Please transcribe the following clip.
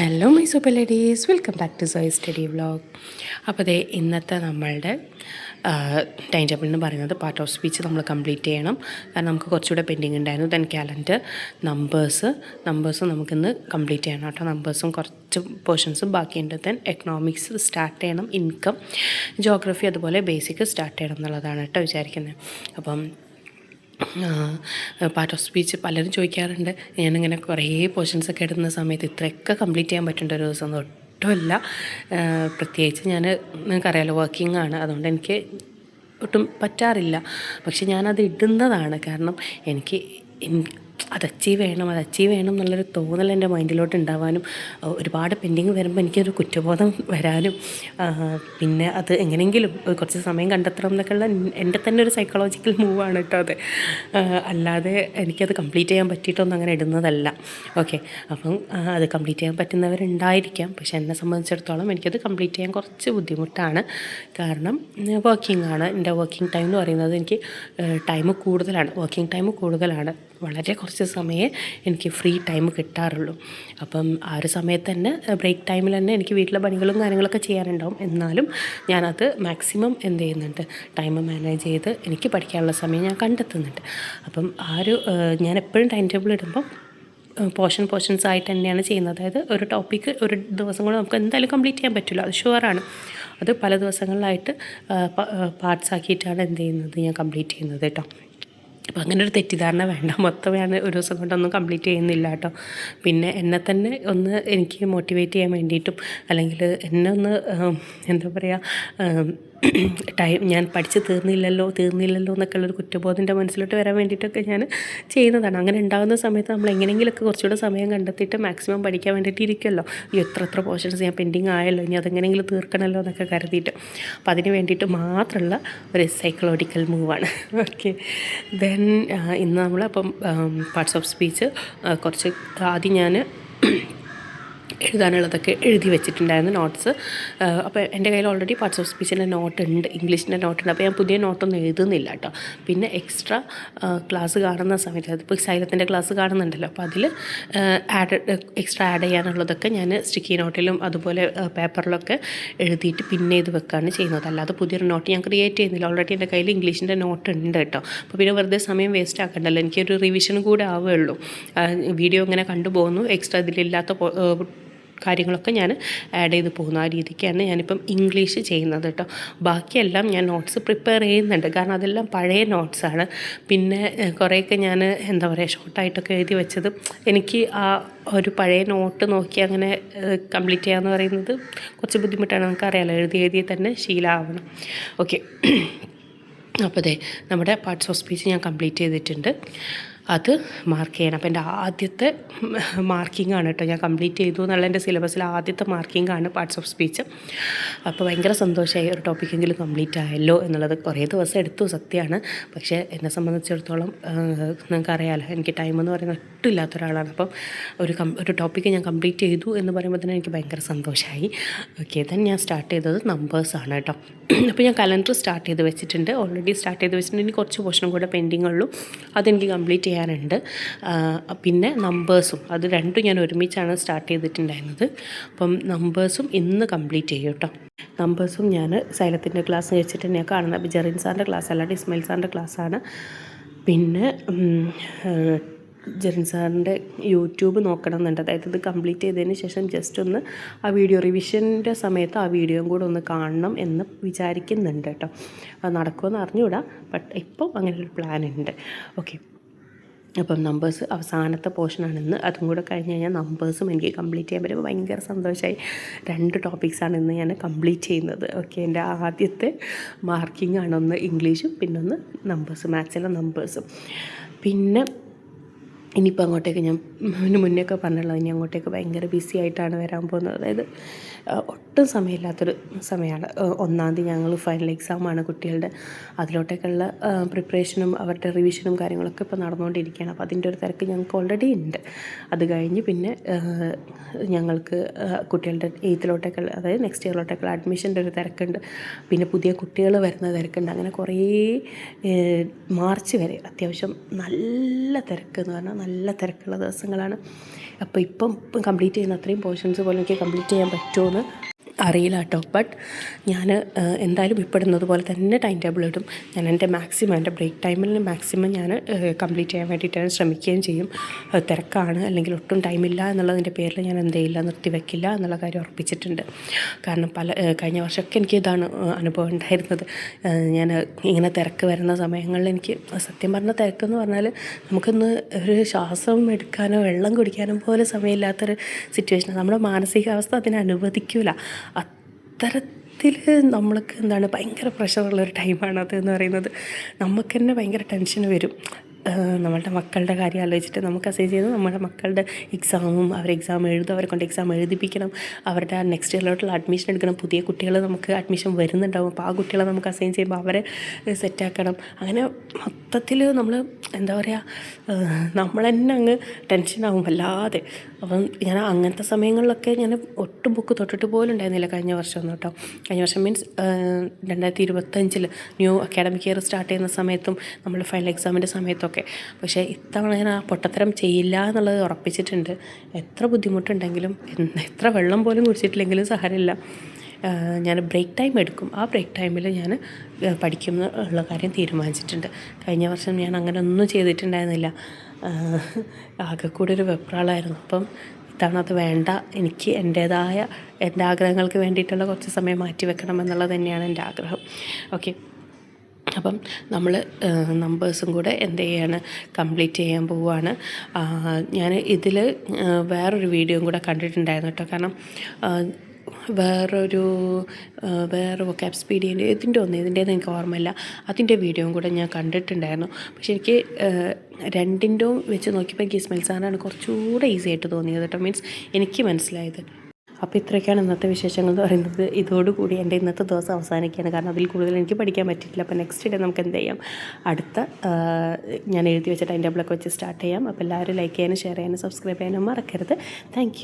Hello my super ladies welcome back to Soy study vlog അപ്പോൾ അതെ ഇന്നത്തെ നമ്മളുടെ ടൈം ടേബിൾ എന്ന് പറയുന്നത് പാർട്ട് ഓഫ് സ്പീച്ച് നമ്മൾ കംപ്ലീറ്റ് ചെയ്യണം. കാരണം നമുക്ക് കുറച്ചുകൂടെ പെൻഡിങ് ഉണ്ടായിരുന്നു. ദെൻ ക്യാലണ്ടർ നമ്പേഴ്സ് നമ്പേഴ്സും നമുക്കിന്ന് കംപ്ലീറ്റ് ചെയ്യണം കേട്ടോ. നമ്പേഴ്സും കുറച്ച് പോർഷൻസും ബാക്കിയുണ്ട്. ദെൻ എക്കണോമിക്സ് സ്റ്റാർട്ട് ചെയ്യണം. ഇൻകം ജോഗ്രഫി അതുപോലെ ബേസിക് സ്റ്റാർട്ട് ചെയ്യണം എന്നുള്ളതാണ് കേട്ടോ വിചാരിക്കുന്നത് അപ്പം പാർട്ട് ഓഫ് സ്പീച്ച് പലരും ചോദിക്കാറുണ്ട്. ഞാനിങ്ങനെ കുറേ പോർഷൻസ് ഒക്കെ എടുക്കുന്ന സമയത്ത് ഇത്രയൊക്കെ കംപ്ലീറ്റ് ചെയ്യാൻ പറ്റേണ്ട ഒരു ദിവസം ഒട്ടുമല്ല. പ്രത്യേകിച്ച് ഞാൻ നിങ്ങൾക്കറിയാലോ വർക്കിംഗ് ആണ്. അതുകൊണ്ട് എനിക്ക് ഒട്ടും പറ്റാറില്ല. പക്ഷെ ഞാനത് ഇടുന്നതാണ്. കാരണം എനിക്ക് അത് അച്ചീവ് ചെയ്യണം അത് അച്ചീവ് ചെയ്യണം എന്നുള്ളൊരു തോന്നൽ എന്റെ മൈൻഡിലോട്ട് ഉണ്ടാവാനും ഒരുപാട് പെൻഡിങ് വരുമ്പോൾ എനിക്കൊരു കുറ്റബോധം വരാനും പിന്നെ അത് എങ്ങനെയെങ്കിലും കുറച്ച് സമയം കണ്ടെത്തണം എന്നൊക്കെയുള്ള എന്റെ തന്നെ ഒരു സൈക്കോളജിക്കൽ മൂവാണ് കേട്ടോ അത്. അല്ലാതെ എനിക്കത് കംപ്ലീറ്റ് ചെയ്യാൻ പറ്റിയിട്ടൊന്നും അങ്ങനെ ഇടുന്നതല്ല. ഓക്കെ അപ്പം അത് കംപ്ലീറ്റ് ചെയ്യാൻ പറ്റുന്നവരുണ്ടായിരിക്കാം. പക്ഷെ എന്നെ സംബന്ധിച്ചിടത്തോളം എനിക്കത് കംപ്ലീറ്റ് ചെയ്യാൻ കുറച്ച് ബുദ്ധിമുട്ടാണ്. കാരണം വർക്കിംഗ് ആണ്. എന്റെ വർക്കിംഗ് ടൈം എന്ന് പറയുന്നത് എനിക്ക് ടൈം കൂടുതലാണ്. വർക്കിംഗ് ടൈം കൂടുതലാണ്. വളരെ കുറച്ച് സമയമേ എനിക്ക് ഫ്രീ ടൈം കിട്ടാറുള്ളൂ. അപ്പം ആ ഒരു സമയത്ത് തന്നെ ബ്രേക്ക് ടൈമിൽ തന്നെ എനിക്ക് വീട്ടിലെ പണികളും കാര്യങ്ങളൊക്കെ ചെയ്യാനുണ്ടാവും. എന്നാലും ഞാനത് മാക്സിമം എന്ത് ചെയ്യുന്നുണ്ട്? ടൈം മാനേജ് ചെയ്ത് എനിക്ക് പഠിക്കാനുള്ള സമയം ഞാൻ കണ്ടെത്തുന്നുണ്ട്. അപ്പം ആ ഒരു ഞാൻ എപ്പോഴും ടൈം ടേബിൾ ഇടുമ്പം പോർഷൻ പോർഷൻസ് ആയിട്ട് തന്നെയാണ് ചെയ്യുന്നത്. അതായത് ഒരു ടോപ്പിക്ക് ഒരു ദിവസം കൊണ്ട് നമുക്ക് എന്തായാലും കംപ്ലീറ്റ് ചെയ്യാൻ പറ്റില്ല. അത് ഷുവറാണ് അത് പല ദിവസങ്ങളിലായിട്ട് പാർട്സ് ആക്കിയിട്ടാണ് എന്ത് ചെയ്യുന്നത്? ഞാൻ കംപ്ലീറ്റ് ചെയ്യുന്നത് കേട്ടോ. അപ്പോൾ അങ്ങനെ ഒരു തെറ്റിദ്ധാരണ വേണ്ട. മൊത്തം ഞാൻ ഒരു ദിവസം കൊണ്ടൊന്നും കംപ്ലീറ്റ് ചെയ്യുന്നില്ല കേട്ടോ. പിന്നെ എന്നെ തന്നെ ഒന്ന് എനിക്ക് മോട്ടിവേറ്റ് ചെയ്യാൻ വേണ്ടിയിട്ടും അല്ലെങ്കിൽ എന്നെ ഒന്ന് എന്താ പറയുക ടൈം ഞാൻ പഠിച്ച് തീർന്നില്ലല്ലോ തീർന്നില്ലല്ലോ എന്നൊക്കെ ഉള്ളൊരു കുറ്റബോധം കുറ്റബോധന്റെ മനസ്സിലോട്ട് വരാൻ വേണ്ടിയിട്ടൊക്കെ ഞാൻ ചെയ്യുന്നതാണ്. അങ്ങനെ ഉണ്ടാകുന്ന സമയത്ത് നമ്മൾ എങ്ങനെയെങ്കിലുമൊക്കെ കുറച്ചുകൂടെ സമയം കണ്ടെത്തിയിട്ട് മാക്സിമം പഠിക്കാൻ വേണ്ടിയിട്ട് ഇരിക്കുമല്ലോ. ഈ എത്ര എത്ര പോർഷൻസ് ഞാൻ പെൻഡിങ് ആയല്ലോ. ഇനി അതെങ്ങനെയെങ്കിലും തീർക്കണമല്ലോ എന്നൊക്കെ കരുതിയിട്ട്. അപ്പോൾ അതിന് വേണ്ടിയിട്ട് മാത്രമുള്ള ഒരു സൈക്കോളജിക്കൽ മൂവാണ് ഓക്കെ ദെൻ ഇന്ന് നമ്മൾ അപ്പം പാർട്സ് ഓഫ് സ്പീച്ച് കുറച്ച് ആദ്യം ഞാൻ എഴുതാനുള്ളതൊക്കെ എഴുതി വെച്ചിട്ടുണ്ടായിരുന്നു നോട്ട്സ് അപ്പോൾ എന്റെ കയ്യിൽ ഓൾറെഡി പാർട്സ് ഓഫ് സ്പീച്ചിന്റെ നോട്ട് ഉണ്ട് ഇംഗ്ലീഷിന്റെ നോട്ട് ഉണ്ട്. അപ്പോൾ ഞാൻ പുതിയ നോട്ടൊന്നും എഴുതുന്നില്ല കേട്ടോ. പിന്നെ എക്സ്ട്രാ ക്ലാസ് കാണുന്ന സമയത്ത് അതിപ്പോൾ സൈലത്തിന്റെ ക്ലാസ് കാണുന്നുണ്ടല്ലോ അപ്പോൾ അതിൽ ആഡ് എക്സ്ട്രാ ആഡ് ചെയ്യാനുള്ളതൊക്കെ ഞാൻ സ്റ്റിക്കി നോട്ടിലും അതുപോലെ പേപ്പറിലൊക്കെ എഴുതിയിട്ട് പിന്നെ ഇത് വെക്കുകയാണ് ചെയ്യുന്നത്. അല്ലാതെ പുതിയൊരു നോട്ട് ഞാൻ ക്രിയേറ്റ് ചെയ്യുന്നില്ല. ഓൾറെഡി എന്റെ കയ്യിൽ ഇംഗ്ലീഷിന്റെ നോട്ട് ഉണ്ട് കേട്ടോ. അപ്പോൾ പിന്നെ വെറുതെ സമയം വേസ്റ്റ് ആക്കണ്ടല്ലോ. എനിക്കൊരു റിവിഷൻ കൂടെ ആവുകയുള്ളൂ. വീഡിയോ ഇങ്ങനെ കണ്ടുപോകുന്നു എക്സ്ട്രാ ഇതിലില്ലാത്ത കാര്യങ്ങളൊക്കെ ഞാൻ ആഡ് ചെയ്ത് പോകുന്ന. ആ രീതിക്കാണ് ഞാനിപ്പം ഇംഗ്ലീഷ് ചെയ്യുന്നത് കേട്ടോ. ബാക്കിയെല്ലാം ഞാൻ നോട്ട്സ് പ്രിപ്പയർ ചെയ്യുന്നുണ്ട്. കാരണം അതെല്ലാം പഴയ നോട്ട്സാണ് പിന്നെ കുറേയൊക്കെ ഞാൻ എന്താ പറയുക ഷോർട്ടായിട്ടൊക്കെ എഴുതി വെച്ചത് എനിക്ക് ആ ഒരു പഴയ നോട്ട് നോക്കി അങ്ങനെ കംപ്ലീറ്റ് ചെയ്യുക എന്ന് പറയുന്നത് കുറച്ച് ബുദ്ധിമുട്ടാണ്. നമുക്കറിയാലോ എഴുതി എഴുതി തന്നെ ശീലമാവണം ഓക്കെ അപ്പോൾ അതെ നമ്മുടെ പാർട്സ് ഓഫ് സ്പീച്ച് ഞാൻ കംപ്ലീറ്റ് ചെയ്തിട്ടുണ്ട്. അത് മാർക്ക് ചെയ്യണം. അപ്പോൾ എന്റെ ആദ്യത്തെ മാർക്കിംഗ് ആണ് കേട്ടോ. ഞാൻ കംപ്ലീറ്റ് ചെയ്തു എന്നുള്ള എന്റെ സിലബസിൽ ആദ്യത്തെ മാർക്കിംഗ് ആണ് പാർട്സ് ഓഫ് സ്പീച്ച് അപ്പോൾ ഭയങ്കര സന്തോഷമായി ഒരു ടോപ്പിക്കെങ്കിലും കംപ്ലീറ്റ് ആയല്ലോ എന്നുള്ളത് കുറേ ദിവസം എടുത്തു സത്യമാണ്. പക്ഷേ എന്നെ സംബന്ധിച്ചിടത്തോളം നിങ്ങൾക്കറിയാമല്ലോ എനിക്ക് ടൈം എന്ന് പറയുന്നത് ഒട്ടുമില്ലാത്ത ഒരാളാണ്. അപ്പം ഒരു കം ഒരു ടോപ്പിക്ക് ഞാൻ കംപ്ലീറ്റ് ചെയ്തു എന്ന് പറയുമ്പോൾ തന്നെ എനിക്ക് ഭയങ്കര സന്തോഷമായി ഓക്കെ ദെൻ ഞാൻ സ്റ്റാർട്ട് ചെയ്തത് നമ്പേഴ്സാണ് കേട്ടോ. അപ്പോൾ ഞാൻ കലണ്ടർ സ്റ്റാർട്ട് ചെയ്ത് വെച്ചിട്ടുണ്ട്. ഓൾറെഡി സ്റ്റാർട്ട് ചെയ്ത് വെച്ചിട്ടുണ്ട്. ഇനി കുറച്ച് പോർഷനും കൂടെ പെൻഡിങ് ഉള്ളൂ. അതെനിക്ക് കംപ്ലീറ്റ് ചെയ്യാനുണ്ട്. പിന്നെ നമ്പേഴ്സും അത് രണ്ടും ഞാൻ ഒരുമിച്ചാണ് സ്റ്റാർട്ട് ചെയ്തിട്ടുണ്ടായിരുന്നത്. അപ്പം നമ്പേഴ്സും ഇന്ന് കംപ്ലീറ്റ് ചെയ്യും കേട്ടോ നമ്പേഴ്സും ഞാൻ സൈലത്തിന്റെ ക്ലാസ് വെച്ചിട്ട് ഞാൻ കാണുന്നത് അപ്പോൾ ജെറിൻ സാറിന്റെ ക്ലാസ് അല്ലാണ്ട് ഇസ്മയിൽ സാറിന്റെ ക്ലാസ്സാണ് പിന്നെ ജെറിൻ സാറിന്റെ യൂട്യൂബ് നോക്കണം എന്നുണ്ട് അതായത് ഇത് കംപ്ലീറ്റ് ചെയ്തതിന് ശേഷം ജസ്റ്റ് ഒന്ന് ആ വീഡിയോ റിവിഷന്റെ സമയത്ത് ആ വീഡിയോയും കൂടെ ഒന്ന് കാണണം എന്ന് വിചാരിക്കുന്നുണ്ട് കേട്ടോ അത് നടക്കുമെന്ന് അറിഞ്ഞുകൂടാ ബട്ട് ഇപ്പം അങ്ങനെ ഒരു പ്ലാൻ ഉണ്ട്. ഓക്കെ അപ്പം നമ്പേഴ്സ് അവസാനത്തെ പോർഷനാണിന്ന് അതും കൂടെ കഴിഞ്ഞ് കഴിഞ്ഞാൽ നമ്പേഴ്സും എനിക്ക് കംപ്ലീറ്റ് ചെയ്യാൻ പറ്റുമ്പോൾ ഭയങ്കര സന്തോഷമായി രണ്ട് ടോപ്പിക്സാണ് ഇന്ന് ഞാൻ കംപ്ലീറ്റ് ചെയ്യുന്നത്. ഓക്കെ എന്റെ ആദ്യത്തെ മാർക്കിംഗ് ആണ് ഒന്ന് ഇംഗ്ലീഷും പിന്നൊന്ന് നമ്പേഴ്സ് മാത്സിലെ നമ്പേഴ്സും പിന്നെ ഇനിയിപ്പോൾ അങ്ങോട്ടേക്ക് ഞാൻ മുന്നേ ഒക്കെ പറഞ്ഞുള്ളത് ഇനി അങ്ങോട്ടേക്ക് ഭയങ്കര ബിസി ആയിട്ടാണ് വരാൻ പോകുന്നത്. അതായത് ഒട്ടും സമയമില്ലാത്തൊരു സമയമാണ്. ഒന്നാം തീയതി ഞങ്ങൾ ഫൈനൽ എക്സാമാണ് കുട്ടികളുടെ. അതിലോട്ടേക്കുള്ള പ്രിപ്പറേഷനും അവരുടെ റിവിഷനും കാര്യങ്ങളൊക്കെ ഇപ്പോൾ നടന്നുകൊണ്ടിരിക്കുകയാണ് അപ്പോൾ അതിന്റെ ഒരു തിരക്ക് ഞങ്ങൾക്ക് ഓൾറെഡി ഉണ്ട്. അത് കഴിഞ്ഞ് പിന്നെ ഞങ്ങൾക്ക് കുട്ടികളുടെ എയ്ത്തിലോട്ടേക്കുള്ള അതായത് നെക്സ്റ്റ് ഇയറിലോട്ടേക്കുള്ള അഡ്മിഷന്റെ ഒരു തിരക്കുണ്ട്. പിന്നെ പുതിയ കുട്ടികൾ വരുന്ന തിരക്കുണ്ട്. അങ്ങനെ കുറേ മാർച്ച് വരെ അത്യാവശ്യം നല്ല തിരക്ക് എന്ന് പറഞ്ഞാൽ നല്ല തിരക്കുള്ള ദിവസങ്ങളാണ്. അപ്പോൾ ഇപ്പം കംപ്ലീറ്റ് ചെയ്യുന്ന അത്രയും പോർഷൻസ് പോലും എനിക്ക് കംപ്ലീറ്റ് ചെയ്യാൻ പറ്റുമോ അറിയില്ല കേട്ടോ ബട്ട് ഞാൻ എന്തായാലും ഇപ്പിടുന്നത് പോലെ തന്നെ ടൈം ടേബിൾ ഇടും. ഞാൻ എന്റെ മാക്സിമം എന്റെ ബ്രേക്ക് ടൈമിൽ മാക്സിമം ഞാൻ കംപ്ലീറ്റ് ചെയ്യാൻ വേണ്ടിയിട്ട് ശ്രമിക്കുകയും ചെയ്യും. തിരക്കാണ് അല്ലെങ്കിൽ ഒട്ടും ടൈമില്ല എന്നുള്ളതിന്റെ പേരിൽ ഞാൻ എന്ത് ചെയ്യില്ല നിർത്തിവെക്കില്ല എന്നുള്ള കാര്യം ഉറപ്പിച്ചിട്ടുണ്ട്. കാരണം പല കഴിഞ്ഞ വർഷമൊക്കെ എനിക്ക് ഇതാണ് അനുഭവം ഉണ്ടായിരുന്നത്. ഞാൻ ഇങ്ങനെ തിരക്ക് വരുന്ന സമയങ്ങളിൽ എനിക്ക് സത്യം പറഞ്ഞ തിരക്കെന്ന് പറഞ്ഞാൽ നമുക്കൊന്ന് ഒരു ശ്വാസം എടുക്കാനോ വെള്ളം കുടിക്കാനോ പോലെ സമയമില്ലാത്തൊരു സിറ്റുവേഷൻ നമ്മുടെ മാനസികാവസ്ഥ അതിനെ അത്തരത്തിൽ നമ്മൾക്ക് എന്താണ് ഭയങ്കര പ്രഷറുള്ള ഒരു ടൈമാണ് അത് എന്ന് പറയുന്നത്. നമുക്ക് തന്നെ ഭയങ്കര ടെൻഷൻ വരും. നമ്മളുടെ മക്കളുടെ കാര്യം ആലോചിച്ചിട്ട് നമുക്ക് അസൈൻ ചെയ്യുന്നത് നമ്മുടെ മക്കളുടെ എക്സാമും അവർ എക്സാം എഴുതും അവരെ കൊണ്ട് എക്സാം എഴുതിപ്പിക്കണം അവരുടെ നെക്സ്റ്റ് ഇയറിലോട്ടുള്ള അഡ്മിഷൻ എടുക്കണം. പുതിയ കുട്ടികൾ നമുക്ക് അഡ്മിഷൻ വരുന്നുണ്ടാവും. അപ്പോൾ ആ കുട്ടികളെ നമുക്ക് അസൈൻ ചെയ്യുമ്പോൾ അവരെ സെറ്റാക്കണം അങ്ങനെ മൊത്തത്തിൽ നമ്മൾ എന്താ പറയുക നമ്മൾ തന്നെ അങ്ങ് ടെൻഷനാവും വല്ലാതെ. അപ്പം ഞാൻ അങ്ങനത്തെ സമയങ്ങളിലൊക്കെ ഞാൻ ഒട്ടും ബുക്ക് തൊട്ടിട്ട് പോലും ഉണ്ടായിരുന്നില്ല കഴിഞ്ഞ വർഷം ഒന്നും കേട്ടോ. കഴിഞ്ഞ വർഷം മീൻസ് രണ്ടായിരത്തി ഇരുപത്തഞ്ചിൽ ന്യൂ അക്കാഡമിക് ഇയർ സ്റ്റാർട്ട് ചെയ്യുന്ന സമയത്തും നമ്മൾ ഫൈനൽ എക്സാമിന്റെ സമയത്തൊക്കെ. പക്ഷേ ഇത്തവണ ഞാൻ ആ പൊട്ടത്തരം ചെയ്യില്ല എന്നുള്ളത് ഉറപ്പിച്ചിട്ടുണ്ട്. എത്ര ബുദ്ധിമുട്ടുണ്ടെങ്കിലും എത്ര വെള്ളം പോലും കുടിച്ചിട്ടില്ലെങ്കിലും സഹരമില്ല ഞാൻ ബ്രേക്ക് ടൈം എടുക്കും. ആ ബ്രേക്ക് ടൈമിൽ ഞാൻ പഠിക്കും ഉള്ള കാര്യം തീരുമാനിച്ചിട്ടുണ്ട്. കഴിഞ്ഞ വർഷം ഞാൻ അങ്ങനെ ഒന്നും ചെയ്തിട്ടുണ്ടായിരുന്നില്ല. ആകെ കൂടെ ഒരു വെപ്രാളായിരുന്നു. അപ്പം ഇത്തവണ അത് വേണ്ട. എനിക്ക് എന്റേതായ എന്റെ ആഗ്രഹങ്ങൾക്ക് വേണ്ടിയിട്ടുള്ള കുറച്ച് സമയം മാറ്റി വെക്കണം എന്നുള്ളത് തന്നെയാണ് എന്റെ ആഗ്രഹം. ഓക്കെ. അപ്പം നമ്മൾ നമ്പേഴ്സും കൂടെ എന്ത് ചെയ്യാണ്? കംപ്ലീറ്റ് ചെയ്യാൻ പോവുകയാണ്. ഞാൻ ഇതിൽ വേറൊരു വീഡിയോയും കൂടെ കണ്ടിട്ടുണ്ടായിരുന്നു കേട്ടോ. കാരണം വേറൊരു വേറെ വൊക്കാബ് സ്പീഡിന്റെ ഇതിന്റെ ഒന്ന് ഇതിന്റേത് എനിക്ക് ഓർമ്മയില്ല. അതിന്റെ വീഡിയോയും കൂടെ ഞാൻ കണ്ടിട്ടുണ്ടായിരുന്നു. പക്ഷേ എനിക്ക് രണ്ടിന്റെയും വെച്ച് നോക്കിയപ്പോൾ എനിക്ക് ഇസ്മയിൽ സാറിനാണ് കുറച്ചുകൂടെ ഈസി ആയിട്ട് തോന്നിയത് കേട്ടോ. മീൻസ് എനിക്ക് മനസ്സിലായത്. അപ്പോൾ ഇത്രയൊക്കെയാണ് ഇന്നത്തെ വിശേഷങ്ങൾ എന്ന് പറയുന്നത്. ഇതോടുകൂടി എന്റെ ഇന്നത്തെ ദിവസം അവസാനിക്കുകയാണ്. കാരണം അതിൽ കൂടുതൽ എനിക്ക് പഠിക്കാൻ പറ്റിയിട്ടില്ല. അപ്പോൾ നെക്സ്റ്റ് ഡേ നമുക്ക് എന്ത് ചെയ്യാം? അടുത്ത ഞാൻ എഴുതി വെച്ച ടൈം ടേബിളൊക്കെ വെച്ച് സ്റ്റാർട്ട് ചെയ്യാം. അപ്പോൾ എല്ലാവരും ലൈക്ക് ചെയ്യാനും ഷെയർ ചെയ്യാനും സബ്സ്ക്രൈബ് ചെയ്യാനും മറക്കരുത്. താങ്ക്